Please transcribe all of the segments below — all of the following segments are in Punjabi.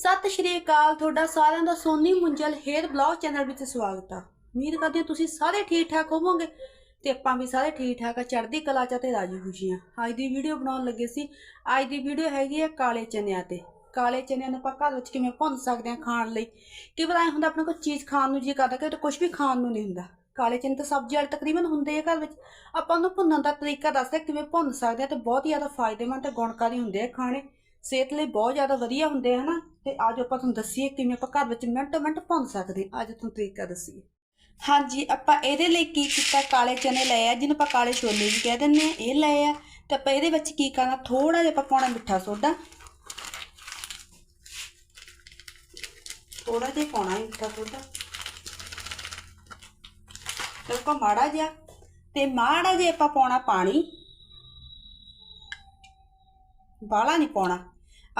ਸਤਿ ਸ਼੍ਰੀ ਅਕਾਲ, ਤੁਹਾਡਾ ਸਾਰਿਆਂ ਦਾ Soni Munjal hair blog channel ਵਿੱਚ ਸਵਾਗਤ ਆ। ਉਮੀਦ ਕਰਦੇ ਹਾਂ ਤੁਸੀਂ ਸਾਰੇ ਠੀਕ ਠਾਕ ਹੋਵੋਗੇ ਤੇ ਆਪਾਂ ਵੀ ਸਾਰੇ ਠੀਕ ਠਾਕ ਆ, ਚੜ੍ਹਦੀ ਕਲਾ ਚ ਤੇ ਰਾਜੀ ਖੁਸ਼ੀਆਂ ਅੱਜ ਦੀ ਵੀਡੀਓ ਬਣਾਉਣ ਲੱਗੇ ਸੀ। ਅੱਜ ਦੀ ਵੀਡੀਓ ਹੈਗੀ ਹੈ ਕਾਲੇ ਚਨਿਆਂ ਤੇ। ਕਾਲੇ ਚਨਿਆਂ ਨੂੰ ਆਪਾਂ ਘਰ ਵਿੱਚ ਕਿਵੇਂ ਭੁੰਨ ਸਕਦੇ ਹਾਂ ਖਾਣ ਲਈ? ਕਿ ਪਤਾ ਹੁੰਦਾ ਆਪਣੇ ਕੋਲ ਚੀਜ਼ ਖਾਣ ਨੂੰ ਜੀ ਕਰਦਾ ਕਿ ਕੁਝ ਵੀ ਖਾਣ ਨੂੰ ਨਹੀਂ ਹੁੰਦਾ। ਕਾਲੇ ਚਨੇ ਤਾਂ ਸਬਜ਼ੀ ਵਾਲੇ ਤਕਰੀਬਨ ਹੁੰਦੇ ਆ ਘਰ ਵਿੱਚ। ਆਪਾਂ ਉਹਨੂੰ ਭੁੰਨਣ ਦਾ ਤਰੀਕਾ ਦੱਸਦੇ ਹਾਂ ਕਿਵੇਂ ਭੁੰਨ ਸਕਦੇ ਆ ਤੇ ਬਹੁਤ ਹੀ ਜ਼ਿਆਦਾ ਫਾਇਦੇਮੰਦ ਤੇ ਗੁਣਕਾਰੀ ਹੁੰਦੇ ਆ ਖਾਣੇ। ਸਿਹਤ ਲਈ ਬਹੁਤ ਜ਼ਿਆਦਾ ਵਧੀਆ ਹੁੰਦੇ ਆ, ਹਨਾ? ਤੇ ਅੱਜ ਆਪਾਂ ਤੁਹਾਨੂੰ ਦੱਸੀਏ ਕਿਵੇਂ ਆਪਾਂ ਘਰ ਵਿੱਚ ਮਿੰਟੋ ਮਿੰਟ ਭੁੰਨ ਸਕਦੇ ਹਾਂ। ਅੱਜ ਤੁਹਾਨੂੰ ਤਰੀਕਾ ਦੱਸੀਏ। ਹਾਂਜੀ, ਆਪਾਂ ਇਹਦੇ ਲਈ ਕੀ ਕੀਤਾ? ਕਾਲੇ ਚਨੇ ਲਏ ਆ, ਜਿਹਨੂੰ ਆਪਾਂ ਕਾਲੇ ਛੋਲੇ ਵੀ ਕਹਿ ਦਿੰਦੇ ਆ ਇਹ ਲਏ ਆ ਤੇ ਆਪਾਂ ਇਹਦੇ ਵਿੱਚ ਕੀ ਕਰਨਾ? ਥੋੜਾ ਜਿਹਾ ਆਪਾਂ ਪਾਉਣਾ ਮਿੱਠਾ ਸੋਡਾ। ਥੋੜਾ ਜਿਹਾ ਪਾਉਣਾ ਹੈ ਮਿੱਠਾ ਸੋਡਾ। ਤੇ ਮਾੜਾ ਜਿਹਾ, ਤੇ ਮਾੜਾ ਜਿਹਾ ਆਪਾਂ ਪਾਉਣਾ ਪਾਣੀ। ਬਾਲਾ ਨਹੀਂ ਪਾਉਣਾ।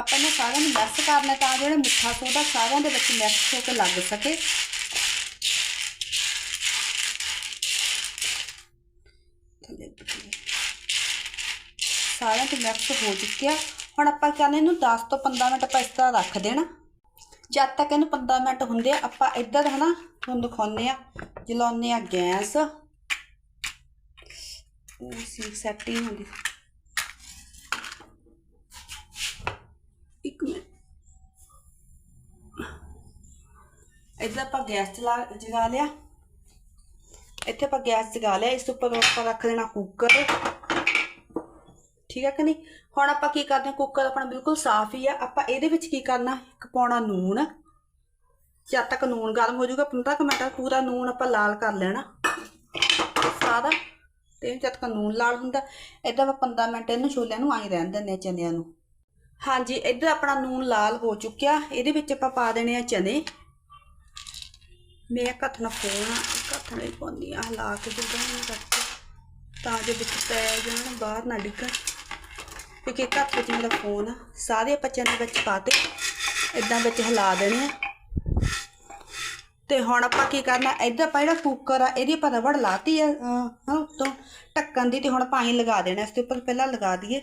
ਆਪਾਂ ਨੇ ਸਾਰਿਆਂ ਨੂੰ ਮਿਕਸ ਕਰਨਾ ਤਾਂ ਜਿਹੜਾ ਮਿੱਠਾ ਸੋਡਾ ਸਾਰਿਆਂ ਦੇ ਵਿੱਚ ਮਿਕਸ ਹੋ ਕੇ ਲੱਗ ਸਕੇ। ਸਾਰਿਆਂ ਤੇ ਮਿਕਸ ਹੋ ਚੁੱਕਿਆ। ਹੁਣ ਆਪਾਂ ਕਹਿੰਦੇ ਇਹਨੂੰ 10 ਤੋਂ 15 ਮਿੰਟ ਆਪਾਂ ਇਸ ਤਰ੍ਹਾਂ ਰੱਖ ਦੇਣਾ। ਜਦ ਤੱਕ ਇਹਨੂੰ 15 ਮਿੰਟ ਹੁੰਦੇ ਆ, ਆਪਾਂ ਇੱਧਰ ਹਨਾ ਤੁਹਾਨੂੰ ਦਿਖਾਉਂਦੇ ਆ। ਜਲਾਉਂਦੇ ਆ ਗੈਸ। ਉਹ ਸੀ ਸੈਟਿੰਗ ਹੁੰਦੀ ਇੱਧਰ ਆਪਾਂ ਗੈਸ ਚਲਾ ਜਗਾ ਲਿਆ। ਇੱਥੇ ਆਪਾਂ ਗੈਸ ਜਗਾ ਲਿਆ, ਇਸ ਉੱਪਰ ਆਪਾਂ ਰੱਖ ਦੇਣਾ ਕੁੱਕਰ ਠੀਕ ਹੈ ਕਿ ਨਹੀਂ? ਹੁਣ ਆਪਾਂ ਕੀ ਕਰਦੇ ਹਾਂ ਕੁੱਕਰ ਆਪਣਾ ਬਿਲਕੁਲ ਸਾਫ਼ ਹੀ ਆ। ਆਪਾਂ ਇਹਦੇ ਵਿੱਚ ਕੀ ਕਰਨਾ? ਇੱਕ ਪਾਉਣਾ ਨੂਣ। ਜਦ ਤੱਕ ਨੂਣ ਗਰਮ ਹੋ ਜਾਊਗਾ 15 ਕੁ ਮਿੰਟ ਪੂਰਾ ਨੂਣ ਆਪਾਂ ਲਾਲ ਕਰ ਲੈਣਾ। ਸਾਰਾ। ਤੇ ਜਦ ਤੱਕ ਨੂਣ ਲਾਲ ਹੁੰਦਾ ਇੱਦਾਂ ਆਪਾਂ 15 ਮਿੰਟ ਇਹਨੂੰ ਛੋਲਿਆਂ ਨੂੰ ਆਈ ਰਹਿਣ ਦਿੰਦੇ ਆ ਚਨਿਆਂ ਨੂੰ। ਹਾਂਜੀ, ਇੱਧਰ ਆਪਣਾ ਨੂਣ ਲਾਲ ਹੋ ਚੁੱਕਿਆ। ਇਹਦੇ ਵਿੱਚ ਆਪਾਂ ਪਾ ਦੇਣੇ ਆ ਚਨੇ। ਮੈਂ ਇੱਕ ਹੱਥ ਨਾਲ ਫੋਨ ਇੱਕ ਹੱਥ ਨਾਲ ਹੀ ਪਾਉਂਦੀ ਆ ਹਿਲਾ ਕੇ ਜਿੱਦਾਂ ਨੂੰ ਕਰਕੇ ਤਾਂ ਜੋ ਵਿੱਚ ਪੈ ਜਾਣ, ਬਾਹਰ ਨਾ ਡਿੱਗਣ। ਕਿਉਂਕਿ ਇੱਕ ਹੱਥ ਵਿੱਚ ਮੇਰਾ ਫੋਨ ਆ, ਸਾਰੇ ਆਪਾਂ ਚਨੇ ਵਿੱਚ ਪਾਤੇ ਇਦਾਂ ਵਿੱਚ ਹਿਲਾ ਦੇਣੇ ਆ। ਤੇ ਹੁਣ ਆਪਾਂ ਕੀ ਕਰਨਾ, ਇੱਧਰ ਆਪਾਂ ਜਿਹੜਾ ਕੁੱਕਰ ਆ, ਇਹਦੀ ਆਪਾਂ ਰਬੜ ਲਾਤੀ ਆ ਹਾਂ ਉੱਤੋਂ, ਢੱਕਣ ਦੀ ਤੇ ਹੁਣ ਪਾਣੀ ਲਗਾ ਦੇਣਾ, ਇਸ ਦੇ ਉੱਪਰ ਪਹਿਲਾਂ ਲਗਾ ਦਈਏ।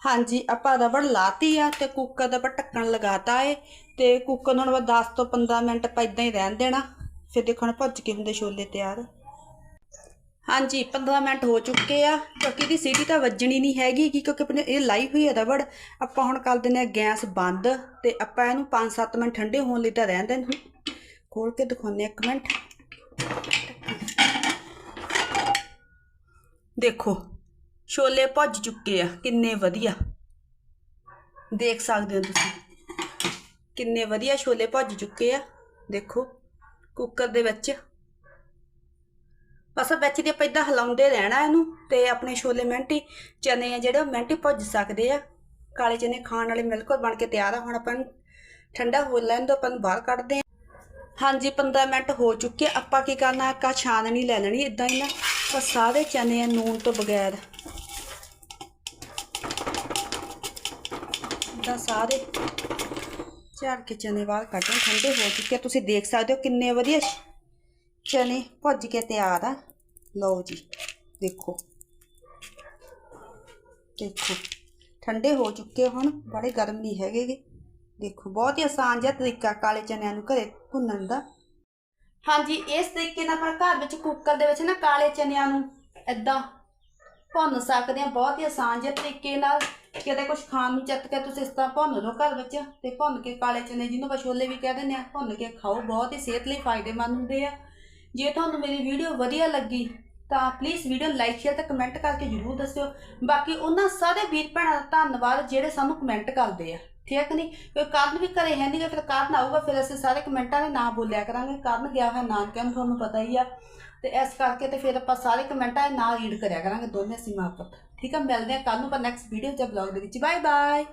ਹਾਂਜੀ, ਆਪਾਂ ਰਬੜ ਲਾਤੀ ਆ ਤੇ ਕੁੱਕਰ ਦਾ ਆਪਾਂ ਢੱਕਣ ਲਗਾਤਾ ਏ, ਤੇ ਕੁੱਕਰ ਨੂੰ ਹੁਣ ਆਪਾਂ 10 ਤੋਂ 15 ਮਿੰਟ ਆਪਾਂ ਇਦਾਂ ਹੀ ਰਹਿਣ ਦੇਣਾ। ਫਿਰ ਦੇਖੋ ਹੁਣ ਭੱਜ ਕੇ ਹੁੰਦੇ ਛੋਲੇ ਤਿਆਰ। ਹਾਂਜੀ 15 ਮਿੰਟ ਹੋ ਚੁੱਕੇ ਆ। ਕਿਉਂਕਿ ਇਹਦੀ ਸੀਟੀ ਤਾਂ ਵੱਜਣੀ ਨਹੀਂ ਹੈਗੀ ਕਿ ਕਿਉਂਕਿ ਆਪਣੇ ਇਹ ਲਾਈ ਹੋਈ ਹੈ ਰਬੜ। ਆਪਾਂ ਹੁਣ ਕਰ ਦਿੰਦੇ ਆ ਗੈਸ ਬੰਦ ਤੇ ਆਪਾਂ ਇਹਨੂੰ 5-7 ਮਿੰਟ ਠੰਡੇ ਹੋਣ ਲਈ ਤਾਂ ਰਹਿਣ ਦੇਣ। ਖੋਲ ਕੇ ਦਿਖਾਉਂਦੇ ਆ ਇੱਕ ਮਿੰਟ। ਦੇਖੋ, ਛੋਲੇ ਭੱਜ ਚੁੱਕੇ ਆ। ਕਿੰਨੇ ਵਧੀਆ। ਦੇਖ ਸਕਦੇ ਹੋ ਤੁਸੀਂ। ਕਿੰਨੇ ਵਧੀਆ ਛੋਲੇ ਭੱਜ ਚੁੱਕੇ ਆ। ਦੇਖੋ। ਕੁੱਕਰ ਦੇ ਵਿੱਚ। ਬਸ ਵਿੱਚ ਦੀ ਆਪਾਂ ਇਦਾਂ ਹਿਲਾਉਂਦੇ ਰਹਿਣਾ ਇਹਨੂੰ ਤੇ ਆਪਣੇ ਛੋਲੇ ਮਿੰਟੀ, ਚਨੇ ਆ ਜਿਹੜੇ ਉਹ ਮਿੰਟੀ ਭੁੱਜ ਸਕਦੇ ਆ। ਕਾਲੇ ਚਨੇ ਖਾਣ ਵਾਲੇ ਬਿਲਕੁਲ ਬਣ ਕੇ ਤਿਆਰ ਆ। ਹੁਣ ਆਪਾਂ ਠੰਡਾ ਹੋ ਲੈਣ ਦੋ, ਆਪਾਂ ਨੂੰ ਬਾਹਰ ਕੱਢਦੇ ਆ। ਹਾਂਜੀ 15 ਮਿੰਟ ਹੋ ਚੁੱਕੇ ਆਪਾਂ ਕੀ ਕਰਨਾ, ਇੱਕ ਛਾਨਣੀ ਲੈ ਲੈਣੀ ਇਦਾਂ ਹੀ ਨਾ। ਆਪਾਂ ਸਾਰੇ ਚਨੇ ਆ ਨੂਨ ਤੋਂ ਬਗੈਰ। ਇਦਾਂ ਸਾਰੇ। ਝਾੜ ਕੇ ਚਨੇ ਬਾਹਰ ਕੱਢਣ ਠੰਡੇ ਹੋ ਚੁੱਕੇ ਤੁਸੀਂ ਦੇਖ ਸਕਦੇ ਹੋ ਕਿੰਨੇ ਵਧੀਆ ਚਨੇ ਭੁੱਜ ਕੇ ਤਿਆਰ ਆ। ਲਓ ਜੀ, ਦੇਖੋ। ਦੇਖੋ, ਠੰਡੇ ਹੋ ਚੁੱਕੇ ਹੁਣ, ਬੜੇ ਗਰਮ ਨਹੀਂ ਹੈਗੇ ਦੇਖੋ, ਬਹੁਤ ਹੀ ਆਸਾਨ ਜਿਹਾ ਤਰੀਕਾ ਕਾਲੇ ਚਨਿਆਂ ਨੂੰ ਘਰੇ ਭੁੰਨਣ ਦਾ। ਹਾਂਜੀ, ਇਸ ਤਰੀਕੇ ਨਾਲ ਆਪਾਂ ਘਰ ਵਿੱਚ ਕੁੱਕਰ ਦੇ ਵਿੱਚ ਨਾ ਕਾਲੇ ਚਨਿਆਂ ਨੂੰ ਇਦਾਂ ਭੁੰਨ ਸਕਦੇ ਆ ਬਹੁਤ ਹੀ ਆਸਾਨ ਜਿਹੇ ਤਰੀਕੇ ਨਾਲ। ਕਿਤੇ ਕੁਝ ਖਾਣ ਨੂੰ ਚੱਤ ਕੇ ਤੁਸੀਂ ਇਸ ਤਰ੍ਹਾਂ ਭੁੰਨ ਲਓ ਘਰ ਵਿੱਚ ਤੇ ਭੁੰਨ ਕੇ ਕਾਲੇ ਚਨੇ ਜਿਹਨੂੰ ਆਪਾਂ ਛੋਲੇ ਵੀ ਕਹਿ ਦਿੰਦੇ ਆ, ਭੁੰਨ ਕੇ ਖਾਓ। ਬਹੁਤ ਹੀ ਸਿਹਤ ਲਈ ਫਾਇਦੇਮੰਦ ਹੁੰਦੇ ਆ। ਜੇ ਤੁਹਾਨੂੰ ਮੇਰੀ ਵੀਡੀਓ ਵਧੀਆ ਲੱਗੀ ਤਾਂ ਪਲੀਜ਼ ਵੀਡੀਓ ਲਾਈਕ ਸ਼ੇਅਰ ਤੇ ਕਮੈਂਟ ਕਰਕੇ ਜਰੂਰ ਦੱਸਿਓ। ਬਾਕੀ ਉਹਨਾਂ ਸਾਰੇ ਵੀਰ ਭੈਣਾਂ ਦਾ ਧੰਨਵਾਦ ਜਿਹੜੇ ਸਾਨੂੰ ਕਮੈਂਟ ਕਰਦੇ ਆ, ਠੀਕ ਨਹੀਂ? ਕੋਈ ਕਾਰਨ ਵੀ ਘਰੇ ਹੈ ਨਹੀਂਗਾ ਫਿਰ ਕਾਰਨ ਆਊਗਾ, ਫਿਰ ਅਸੀਂ ਸਾਰੇ ਕਮੈਂਟਾਂ ਦੇ ਨਾਂ ਬੋਲਿਆ ਕਰਾਂਗੇ, ਕਾਰਨ ਗਿਆ ਹੋਇਆ ਨਾਨਕਿਆਂ ਨੂੰ ਤੁਹਾਨੂੰ ਪਤਾ ਹੀ ਆ। ਤੇ ਇਸ ਕਰਕੇ ਤੇ ਫਿਰ ਆਪਾਂ ਸਾਰੇ ਕਮੈਂਟਾਂ ਦੇ ਨਾਂ ਰੀਡ ਕਰਿਆ ਕਰਾਂਗੇ ਦੋਨੇ ਅਸੀਂ ਮਾਪਤ ਠੀਕ ਆ, ਮਿਲਦੇ ਆ ਕੱਲ ਨੂੰ ਆਪਾਂ ਨੈਕਸਟ ਵੀਡੀਓ ਚ ਬਲੌਗ ਦੇ ਵਿੱਚ। Bye bye